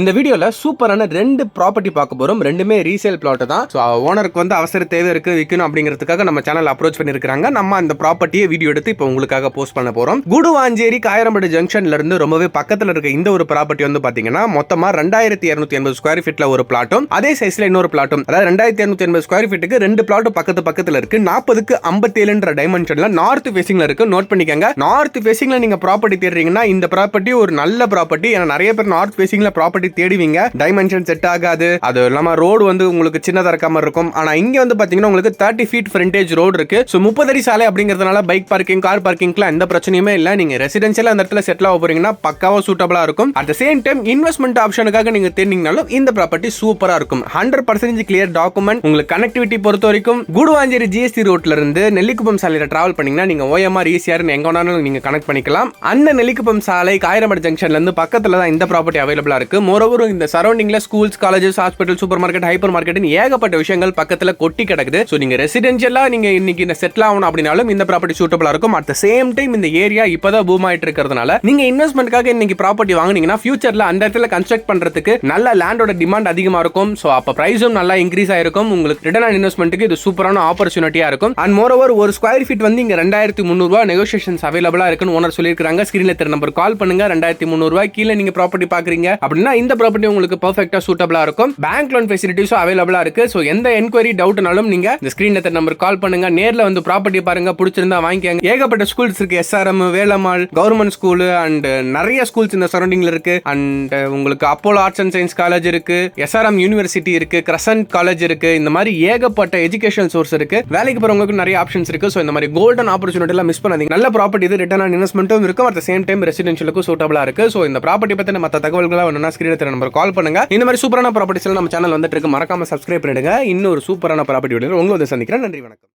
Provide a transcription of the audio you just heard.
இந்த வீடியோவில் சூப்பரான ரெண்டு ப்ராப்பர்ட்டி பார்க்க போகிறோம் ரெண்டுமே ரீசேல் பிளாட் தான். ஸோ ஓனருக்கு வந்து அவசர தேவை இருக்குது விற்கணும் அப்படிங்கிறதுக்காக நம்ம சேனல் அப்ரோச் பண்ணியிருக்காங்க நம்ம அந்த ப்ராப்பர்ட்டியை வீடியோ எடுத்து இப்போ உங்களுக்காக போஸ்ட் பண்ண போகிறோம் குடுவாஞ்சேரி காயரம்படு ஜங்ஷன்ல இருந்து ரொம்பவே பக்கத்தில் இருக்க இந்த ஒரு ப்ராப்பர்ட்டி வந்து பார்த்தீங்கன்னா மொத்தமாக ரெண்டாயிரத்தி இரநூத்தி எண்பது ஸ்கொயர் ஃபீட்டில் ஒரு பிளாட்டும் அதே சைஸில் இன்னொரு பிளாட்டும் அதாவது ரெண்டாயிரத்தி இரநூத்தி எண்பது ஸ்கொயர் ஃபீட்டுக்கு ரெண்டு பிளாட்டும் பக்கத்து பக்கத்தில் இருக்கு. நாற்பதுக்கு ஐம்பத்தேழுன்ற டைமென்ஷனில் நார்த் ஃபேஸிங்கில் இருக்கு. நோட் பண்ணிக்கங்க. நார்த் ஃபேசிங்ல நீங்கள் ப்ராப்பர்ட்டி தேடுறீங்கன்னா இந்த ப்ராப்பர்ட்டி ஒரு நல்ல ப்ராப்பர்ட்டி ஏன்னா நிறைய பேர் நார்த் ஃபேசிங்ல ப்ராப்பர்ட்டி தேடுவீங்க. டைமென்ஷன் செட் ஆகாது. அது இல்லாம ரோடு வந்து உங்களுக்கு சின்னதா இருக்க மாதிரி இருக்கும். ஆனா இங்க வந்து பாத்தீங்கன்னா உங்களுக்கு தேர்ட்டி ஃபீட் ஃப்ரண்டேஜ் ரோடு இருக்கு. ஸோ முப்பது அடி சாலை அப்படிங்கிறதுனால பைக் பார்க்கிங் கார் பார்க்கிங்லாம் எந்த பிரச்சனையுமே இல்லை. நீங்க ரெசிடென்சியல் அந்த இடத்துல செட்டில் ஆக போறீங்கன்னா பக்காவா சூட்டபிளா இருக்கும். At the same time investment ஆப்ஷனுக்காக நீங்க தேடிங்கனாலும் இந்த ப்ராப்பர்ட்டி சூப்பரா இருக்கும். ஹண்ட்ரட் பர்சன்டேஜ் கிளியர் டாக்குமெண்ட் உங்களுக்கு கனெக்டிவிட்டி பொறுத்த வரைக்கும் குடுவாஞ்சேரி ஜிஎஸ்டி ரோட்ல இருந்து நெல்லிக்குப்பம் சாலையில டிராவல் பண்ணீங்கன்னா நீங்க ஓஎம்ஆர் ஈசிஆர் எங்க வேணாலும் நீங்க கனெக்ட் பண்ணிக்கலாம். அந்த நெல்லிக்குப்பம் சாலை காயரமட ஜங்ஷன்ல இருந்து பக்கத்துல தான் இந்த ப்ராப்பர்ட்டி அவைலபிளா இருக்கு. மோரோவர் இந்த சரௌண்டிங்ல schools colleges hospital supermarket hypermarket ஏகப்பட்ட விஷயங்கள் பக்கத்துல கொட்டி கிடக்குது. ஸோ நீங்க ரெசிடென்ஷியலா நீங்க இன்னைக்கு செட்டில் ஆகணும் அப்படின்னாலும் இந்த ப்ராப்பர்ட்டி சூட்டபிளா இருக்கும். அட் த சேம் டைம் இந்த ஏரியா இப்பதான் பூம் ஆயிட்டு இருக்கிறதுனால நீங்க இன்வெஸ்ட்மெண்ட்காக இன்னைக்கு ப்ராப்பர்ட்டி வாங்கினீங்கன்னா ஃபியூச்சர்ல அந்த இடத்துல கன்ஸ்ட்ரக்ட் பண்றதுக்கு நல்ல லேண்டோட டிமாண்ட் அதிகமா இருக்கும். ஸோ அப்ப ப்ரைஸும் நல்லா இன்க்ரீஸ் ஆயிருக்கும். உங்களுக்கு ரிட்டர்ன் ஆன் இன்வெஸ்ட்மெண்ட்டுக்கு இது சூப்பரான ஆப்பர்ச்சுனிட்டியா இருக்கும். அண்ட் மோர் ஓவர் ஒரு ஸ்கொயர் ஃபீட் வந்து இங்க ரெண்டாயிரத்தி முந்நூறுரூவா நெகோசியேஷன்ஸ் அவைலபிளா இருக்குன்னு ஓனர் சொல்லியிருக்காங்க ஸ்கிரீன்ல தெரிய நம்பர் கால் பண்ணுங்க. ரெண்டாயிரத்தி முந்நூறுரூவா கீழே நீங்க ப்ராப்பர்ட்டி பாக்குறீங்க. அப்படின்னா இந்த ப்ராப்பர்ட்டி உங்களுக்கு பர்ஃபெக்டா சூட்டபிளா இருக்கும். பேங்க் லோன் ஃபெசிலிட்டிஸும் அவைலபிளா இருக்கு. ஸோ எந்த என்கொயரி டவுட்னாலும் நீங்க இந்த ஸ்கிரீன் எத்தனை நம்பர் கால் பண்ணுங்க. நேர்ல வந்து ப்ராப்பர்ட்டி பாருங்க. பிடிச்சிருந்தா வாங்கிக்கோங்க. ஏகப்பட்ட ஸ்கூல்ஸ் இருக்கு. SRM Velammal government school and நிறைய ஸ்கூல்ஸ் இந்த சரௌண்டிங்ல இருக்கு. அண்ட் உங்களுக்கு Apollo arts and science college இருக்கு. எஸ்ஆர்எம் யூனிவர்சிட்டி இருக்கு. கிரசன்ட் காலேஜ் இருக்கு. இந்த மாதிரி ஏகப்பட்ட எஜுகேஷன் சோர்ஸ் இருக்கு. வேலைக்கு போறவங்களுக்கு நிறைய ஆப்ஷன்ஸ் இருக்கு. ஸோ இந்த மாதிரி கோல்டன் ஆப்பர்ச்சுனிட்டி எல்லாம் மிஸ் பண்ணாதீங்க. நல்ல ப்ராப்பர்ட்டி இது ரிட்டர்ன் ஆன் இன்வெஸ்ட்மெண்ட்டும் இருக்கும். அட் சேம் டைம் ரெசிடென்ஷியலுக்கும் சூட்டபிளா இருக்கு. ஸோ இந்த ப்ராப்பர்ட்டி பத்தின மற்ற தகவல்களை வேணும்னா ஸ்கிரீன் தெரிய நம்பர் கால் பண்ணுங்க. இந்த மாதிரி சூப்பரான ப்ராப்பர்ட்டிஸ் நம்ம சேனல் வந்துட்டு இருக்கு. மறக்காம சப்ஸ்கிரைப் பண்ணிடுங்க. இன்னொரு சூப்பரான ப்ராப்பர்ட்டி உங்களை வந்து சந்திக்கிறேன். நன்றி வணக்கம்.